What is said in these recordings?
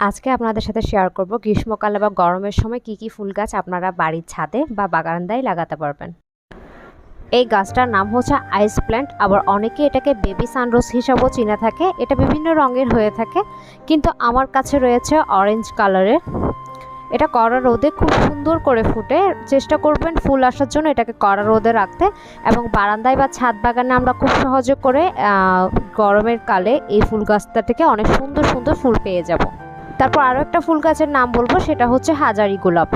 আজকে আপনাদের সাথে শেয়ার করব গ্রীষ্মকালে বা গরমের সময় কি কি ফুল গাছ আপনারা বাড়ির ছাদে বা বাগানদায় লাগাতে পারবেন। এই গাছটার নাম হচ্ছে আইস প্ল্যান্ট আবার অনেকে এটাকে বেবি সানরোজ হিসাবেও চিনে থাকে। এটা বিভিন্ন রঙের হয়ে থাকে। কিন্তু আমার কাছে রয়েছে অরেঞ্জ কালারের। এটা কড়া রোদে খুব সুন্দর করে ফুটে। চেষ্টা করবেন ফুল আসার জন্য এটাকে কড়া রোদে রাখতে। এবং বারান্দায় বা ছাদ বাগানে আমরা খুব সহজে করে গরমের কালে এই ফুল গাছটা থেকে অনেক সুন্দর সুন্দর ফুল পেয়ে যাব। তারপর আরও একটা ফুল গাছের নাম বলব, সেটা হচ্ছে হাজারি গোলাপ।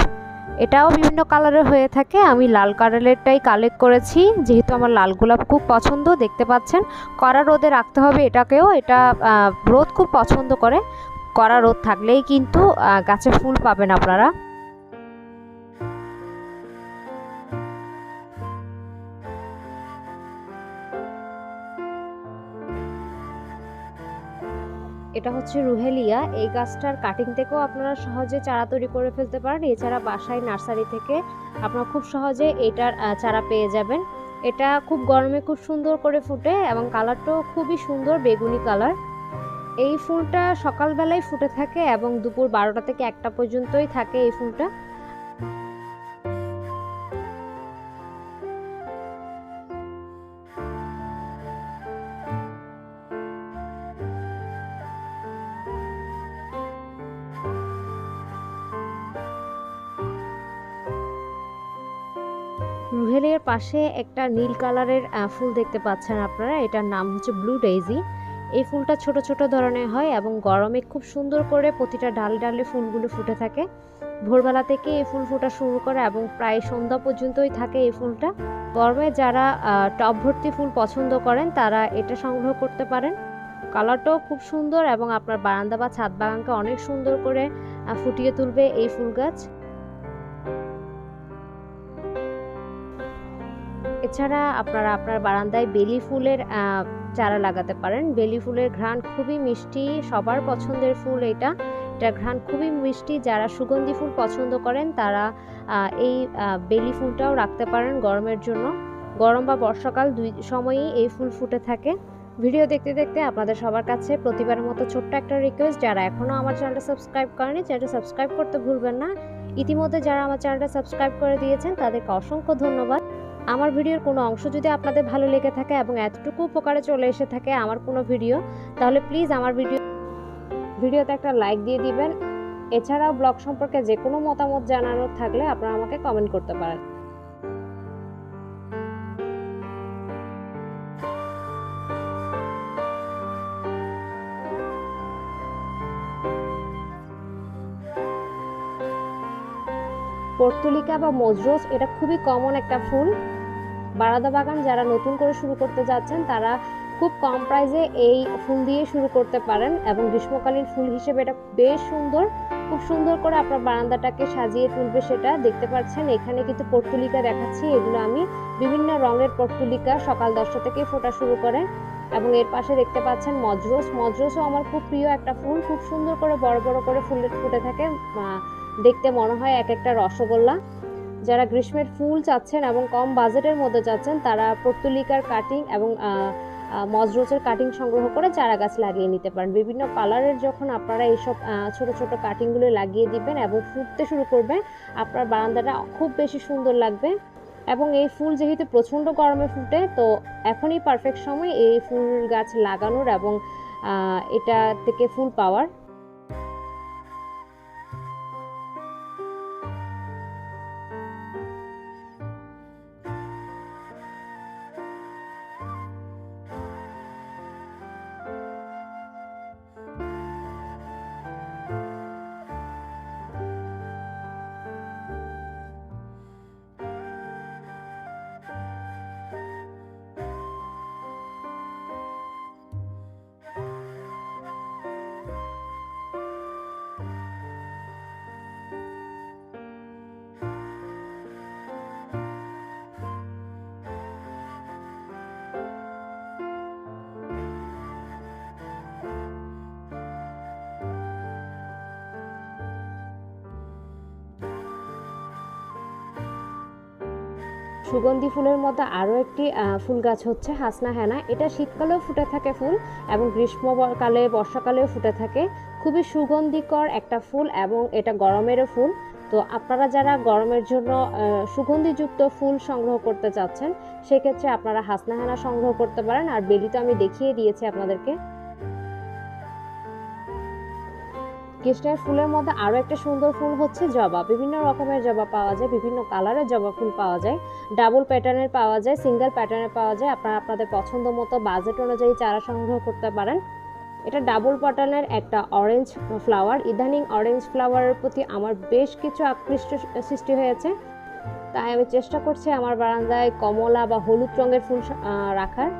এটাও বিভিন্ন কালারের হয়ে থাকে। আমি লাল কালারেরটাই কালেক্ট করেছি। যেহেতু আমার লাল গোলাপ খুব পছন্দ, দেখতে পাচ্ছেন? কড়া রোদে রাখতে হবে এটাকেও। এটা রোদ খুব পছন্দ করে। কড়া রোদ থাকলেই কিন্তু গাছে ফুল পাবেন আপনারা। এটা হচ্ছে রুহেলিয়া। এই গাছটার কাটিং থেকেও আপনারা সহজে চারা তৈরি করে ফেলতে পারেন। এছাড়া বাসায় নার্সারি থেকে আপনারা খুব সহজে এটার চারা পেয়ে যাবেন। এটা খুব গরমে খুব সুন্দর করে ফুটে এবং কালারটাও খুবই সুন্দর বেগুনি কালার এই ফুলটা সকালবেলায় ফুটে থাকে এবং দুপুর বারোটা থেকে একটা পর্যন্তই থাকে এই ফুলটা। রুহেলের পাশে একটা নীল কালারের ফুল দেখতে পাচ্ছেন আপনারা। এটার নাম হচ্ছে ব্লু ডেইজি। এই ফুলটা ছোট ছোট ধরনের হয় এবং গরমে খুব সুন্দর করে প্রতিটা ডালে ডালে ফুলগুলো ফুটে থাকে। ভোরবেলা থেকে এই ফুল ফোটা শুরু করে এবং প্রায় সন্ধ্যা পর্যন্তই থাকে এই ফুলটা। গরমে যারা টব ভর্তি ফুল পছন্দ করেন, তারা এটা সংগ্রহ করতে পারেন। কালারটাও খুব সুন্দর এবং আপনার বারান্দা বা ছাদ বাগানকে অনেক সুন্দর করে ফুটিয়ে তুলবে এই ফুল গাছ। এছাড়া আপনারা আপনার বারান্দায় বেলি ফুলের চারা লাগাতে পারেন। বেলি ফুলের ঘ্রাণ খুবই মিষ্টি, সবার পছন্দের ফুল এটা। এটা ঘ্রাণ খুবই মিষ্টি, যারা সুগন্ধি ফুল পছন্দ করেন তারা এই বেলি ফুলটাও রাখতে পারেন গরমের জন্য। গরম বা বর্ষাকাল দুই সময়ই এই ফুল ফুটে থাকে। ভিডিও দেখতে দেখতে আপনাদের সবার কাছে প্রতিবারের মতো ছোট্ট একটা রিকোয়েস্ট যারা এখনও আমার চ্যানেলটা সাবস্ক্রাইব করেনি চ্যানেলটা সাবস্ক্রাইব করতে ভুলবেন না। ইতিমধ্যে যারা আমার চ্যানেলটা সাবস্ক্রাইব করে দিয়েছেন, তাদেরকে অসংখ্য ধন্যবাদ। আমার ভিডিওর কোনো অংশ যদি আপনাদের ভালো লেগে থাকে এবং এতটুকু উপকারে চলে এসে থাকে আমার কোনো ভিডিও, তাহলে প্লিজ আমার ভিডিও, ভিডিওতে একটা লাইক দিয়ে দিবেন। এছাড়াও ব্লগ সম্পর্কে যে কোনো মতামত জানানোর থাকলে আপনারা আমাকে কমেন্ট করতে পারেন। পর্তুলিকা বা মজরোস এটা খুবই কমন একটা ফুল। বারাদা বাগান যারা নতুন করে শুরু করতে যাচ্ছেন, তারা খুব কম প্রাইসে এই ফুল দিয়ে শুরু করতে পারেন এবং গ্রীষ্মকালীন ফুল হিসেবে এটা বেশ সুন্দর। খুব সুন্দর করে আপনার বারান্দাটাকে সাজিয়ে তুলবে সেটা। দেখতে পাচ্ছেন, এখানে কিন্তু পর্তুলিকা দেখাচ্ছি। এগুলো আমি বিভিন্ন রঙের পর্তুলিকা সকাল দশটা থেকে ফোটা শুরু করে এবং এর পাশে দেখতে পাচ্ছেন মজরোস মজরোসও আমার খুব প্রিয় একটা ফুল। খুব সুন্দর করে বড় বড় করে ফুল ফুটে থাকে। দেখতে মনে হয় এক একটা রসগোল্লা। যারা গ্রীষ্মের ফুল চাচ্ছেন এবং কম বাজেটের মধ্যে চাচ্ছেন, তারা পর্তুলিকার কাটিং এবং মজরোচের কাটিং সংগ্রহ করে চারা গাছ লাগিয়ে নিতে পারেন। বিভিন্ন কালারের যখন আপনারা এইসব ছোট ছোট কাটিংগুলো লাগিয়ে দিবেন এবং ফুটতে শুরু করবেন, আপনার বারান্দাটা খুব বেশি সুন্দর লাগবে। এবং এই ফুল যেহেতু প্রচণ্ড গরমে ফুটে, তো এখনই পারফেক্ট সময় এই ফুল গাছ লাগানোর এবং এটা থেকে ফুল পাওয়ার। সুগন্ধি ফুলের মধ্যে আরও একটি ফুল গাছ হচ্ছে হাসনা হেনা। এটা শীতকালেও ফুটে থাকে ফুল এবং গ্রীষ্মকালে, বর্ষাকালেও ফুটে থাকে। খুবই সুগন্ধিকর একটা ফুল এবং এটা গরমেরও ফুল। তো আপনারা যারা গরমের জন্য সুগন্ধিযুক্ত ফুল সংগ্রহ করতে চাচ্ছেন, সেক্ষেত্রে আপনারা হাসনাহানা সংগ্রহ করতে পারেন। আর বেলি তো আমি দেখিয়ে দিয়েছি আপনাদেরকে। কৃষ্ণের ফুলের মধ্যে আরও একটা সুন্দর ফুল হচ্ছে জবা। বিভিন্ন রকমের জবা পাওয়া যায়, বিভিন্ন কালারের জবা ফুল পাওয়া যায়। ডাবল প্যাটার্নের পাওয়া যায়, সিঙ্গেল প্যাটার্নের পাওয়া যায়। আপনারা আপনাদের পছন্দ মতো বাজেট অনুযায়ী চারা সংগ্রহ করতে পারেন। এটা ডাবল প্যাটার্নের একটা অরেঞ্জ ফ্লাওয়ার। ইদানিং অরেঞ্জ ফ্লাওয়ারের প্রতি আমার বেশ কিছু আকৃষ্ট সৃষ্টি হয়েছে। তাই আমি চেষ্টা করছি আমার বারান্দায় কমলা বা হলুদ রঙের ফুল রাখার।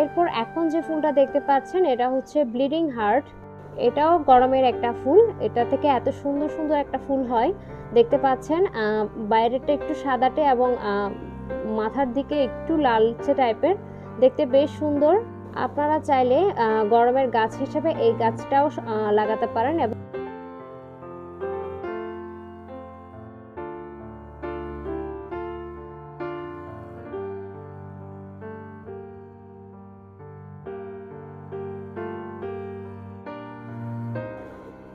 এরপর এখন যে ফুলটা দেখতে পাচ্ছেন, এটা হচ্ছে ব্লিডিং হার্ট। এটাও গরমের একটা ফুল। এটা থেকে এত সুন্দর সুন্দর একটা ফুল হয়। দেখতে পাচ্ছেন বাইরেটা একটু সাদাটে এবং মাথার দিকে একটু লালচে টাইপের। দেখতে বেশ সুন্দর। আপনারা চাইলে গরমের গাছ হিসেবে এই গাছটাও লাগাতে পারেন এবং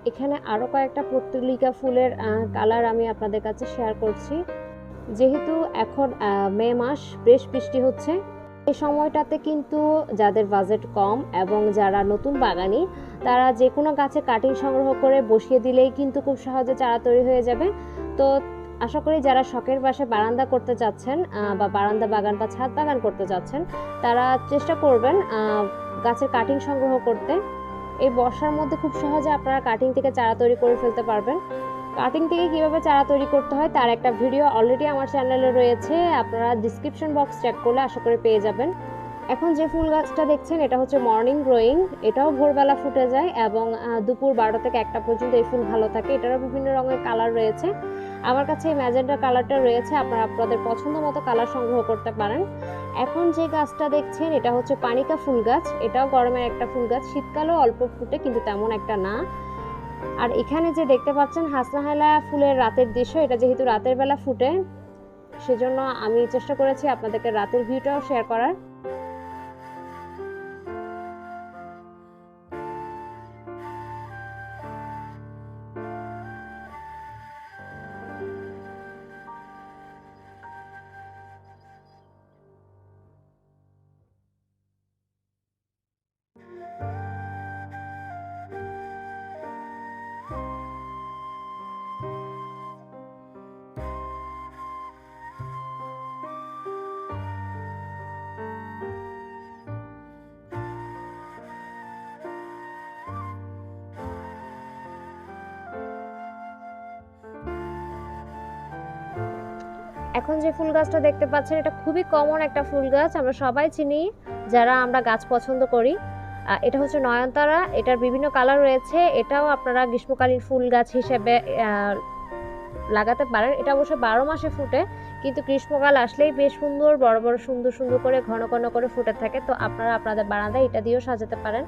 এখানে আরও কয়েকটা পত্রিকা ফুলের কালার আমি আপনাদের কাছে শেয়ার করছি। যেহেতু এখন মে মাস, বেশ বৃষ্টি হচ্ছে, এই সময়টাতে কিন্তু যাদের বাজেট কম এবং যারা নতুন বাগানি, তারা যে কোনো গাছে কাটিং সংগ্রহ করে বসিয়ে দিলেই কিন্তু খুব সহজে চারা তৈরি হয়ে যাবে। তো আশা করি যারা শখের বাসায় বারান্দা করতে চাচ্ছেন বা বারান্দা বাগান বা ছাদ বাগান করতে চাচ্ছেন তারা চেষ্টা করবেন গাছের কাটিং সংগ্রহ করতে। এই বর্ষার মধ্যে খুব সহজে আপনারা কাটিং থেকে চারা তৈরি করে ফেলতে পারবেন। কাটিং থেকে কীভাবে চারা তৈরি করতে হয় তার একটা ভিডিও অলরেডি আমার চ্যানেলে রয়েছে, আপনারা ডিসক্রিপশন বক্স চেক করলে আশা করে পেয়ে যাবেন। এখন যে ফুল গাছটা দেখছেন, এটা হচ্ছে মর্নিং গ্রোয়িং এটাও ভোরবেলা ফুটে যায় এবং দুপুর বারোটা থেকে একটা পর্যন্ত এই ফুল ভালো থাকে। এটারও বিভিন্ন রঙের কালার রয়েছে। আমার কাছে এই ম্যাজেন্টা কালারটা রয়েছে, আপনারা আপনাদের পছন্দ মতো কালার সংগ্রহ করতে পারেন। এখন যে গাছটা দেখছেন, এটা হচ্ছে পানিকা ফুল গাছ। এটাও গরমের একটা ফুল গাছ, শীতকালেও অল্প ফুটে, কিন্তু তেমন একটা না। আর এখানে যে দেখতে পাচ্ছেন, হাসনাহেলা ফুলের রাতের দৃশ্য, এটা যেহেতু রাতের বেলা ফুটে, সেজন্য আমি চেষ্টা করেছি আপনাদেরকে রাতের ভিউটাও শেয়ার করার। এখন যে ফুল গাছটা দেখতে পাচ্ছেন, এটা খুবই কমন একটা ফুল গাছ। আমরা সবাই চিনি, যারা আমরা গাছ পছন্দ করি। এটা হচ্ছে নয়নতারা, এটার বিভিন্ন কালার রয়েছে। এটাও আপনারা গ্রীষ্মকালীন ফুল গাছ হিসেবে লাগাতে পারেন। এটা অবশ্য বারো মাসে ফুটে, কিন্তু গ্রীষ্মকাল আসলেই বেশ সুন্দর, বড় বড়, সুন্দর সুন্দর করে, ঘন ঘন করে ফুটে থাকে। তো আপনারা আপনাদের বারান্দায় এটা দিয়েও সাজাতে পারেন।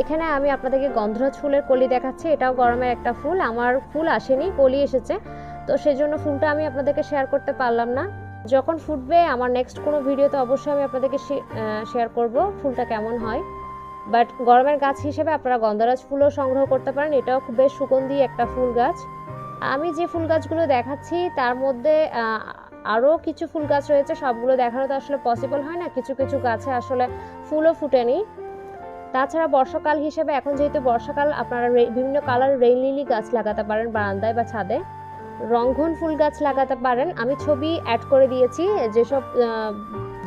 এখানে আমি আপনাদেরকে গন্ধরাজ ফুলের কলি দেখাচ্ছি। এটাও গরমের একটা ফুল। আমার ফুল আসেনি, কলি এসেছে। তো সেজন্য ফুলটা আমি আপনাদেরকে শেয়ার করতে পারলাম না। যখন ফুটবে, আমার নেক্সট কোনো ভিডিওতে অবশ্যই আমি আপনাদেরকে শেয়ার করব ফুলটা কেমন হয়। বাট গরমের গাছ হিসেবে আপনারা গন্ধরাজ ফুলও সংগ্রহ করতে পারেন, এটাও খুব বেশ সুগন্ধি একটা ফুল গাছ। আমি যে ফুল গাছগুলো দেখাচ্ছি, তার মধ্যে আরও কিছু ফুল গাছ রয়েছে, সবগুলো দেখানো তো আসলে পসিবল হয় না, কিছু কিছু গাছে আসলে ফুলও ফুটেনি। তাছাড়া বর্ষাকাল হিসেবে, এখন যেহেতু বর্ষাকাল, আপনারা বিভিন্ন কালার রেইন লিলি গাছ লাগাতে পারেন বারান্দায় বা ছাদে। রংধন ফুল গাছ লাগাতে পারেন। আমি ছবি অ্যাড করে দিয়েছি। যেসব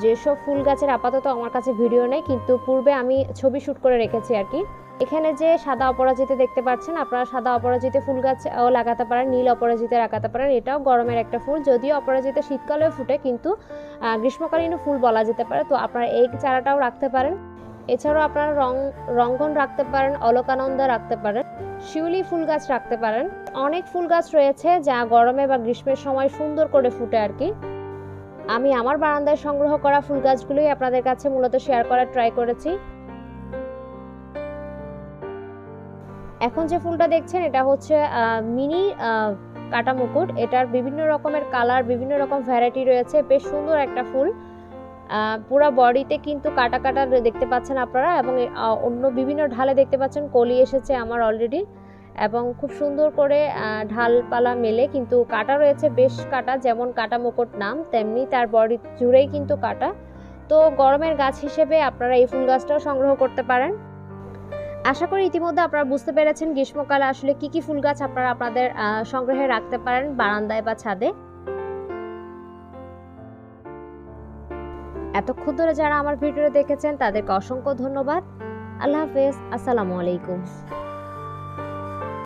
যেসব ফুল গাছের আপাতত আমার কাছে ভিডিও নেই, কিন্তু পূর্বে আমি ছবি শ্যুট করে রেখেছি আর কি। এখানে যে সাদা অপরাজিতে দেখতে পাচ্ছেন, আপনারা সাদা অপরাজিতে ফুল গাছও লাগাতে পারেন, নীল অপরাজিতে লাগাতে পারেন। এটাও গরমের একটা ফুল। যদিও অপরাজিতে শীতকালেও ফুটে, কিন্তু গ্রীষ্মকালীনও ফুল বলা যেতে পারে। তো আপনারা এই চারাটাও রাখতে পারেন। এছাড়াও আপনারা রং, রঙ্গন রাখতে পারেন, অলকানন্দা রাখতে পারেন, শিউলি ফুল গাছ রাখতে পারেন। অনেক ফুল গাছ রয়েছে যা গরমে বা গ্রীষ্মের সময় সুন্দর করে ফুটে আর কি। আমি আমার বারান্দায় সংগ্রহ করা ফুল গাছগুলোই আপনাদের কাছে মূলত শেয়ার করার ট্রাই করেছি। এখন যে ফুলটা দেখছেন, এটা হচ্ছে মিনি কাটা মুকুট এটার বিভিন্ন রকমের কালার, বিভিন্ন রকম ভ্যারাইটি রয়েছে। বেশ সুন্দর একটা ফুল। পুরো বডিতে কিন্তু কাটা কাটা দেখতে পাচ্ছেন আপনারা এবং অন্য বিভিন্ন ঢালে দেখতে পাচ্ছেন কলি এসেছে আমার অলরেডি এবং খুব সুন্দর করে ঢালপালা মেলে কিন্তু কাটা রয়েছে বেশ কাটা যেমন কাটা মুকুট নাম তেমনি তার বডি জুড়েই কিন্তু কাটা। তো গরমের গাছ হিসেবে আপনারা এই ফুল গাছটাও সংগ্রহ করতে পারেন। আশা করি ইতিমধ্যে আপনারা বুঝতে পেরেছেন গ্রীষ্মকালে আসলে কি কি ফুল গাছ আপনারা আপনাদের সংগ্রহে রাখতে পারেন বারান্দায় বা ছাদে। এতক্ষণ ধরে যারা আমার ভিডিও দেখেছেন তাদেরকে অসংখ্য ধন্যবাদ। আল্লাহ হাফেজ। আসসালামু আলাইকুম।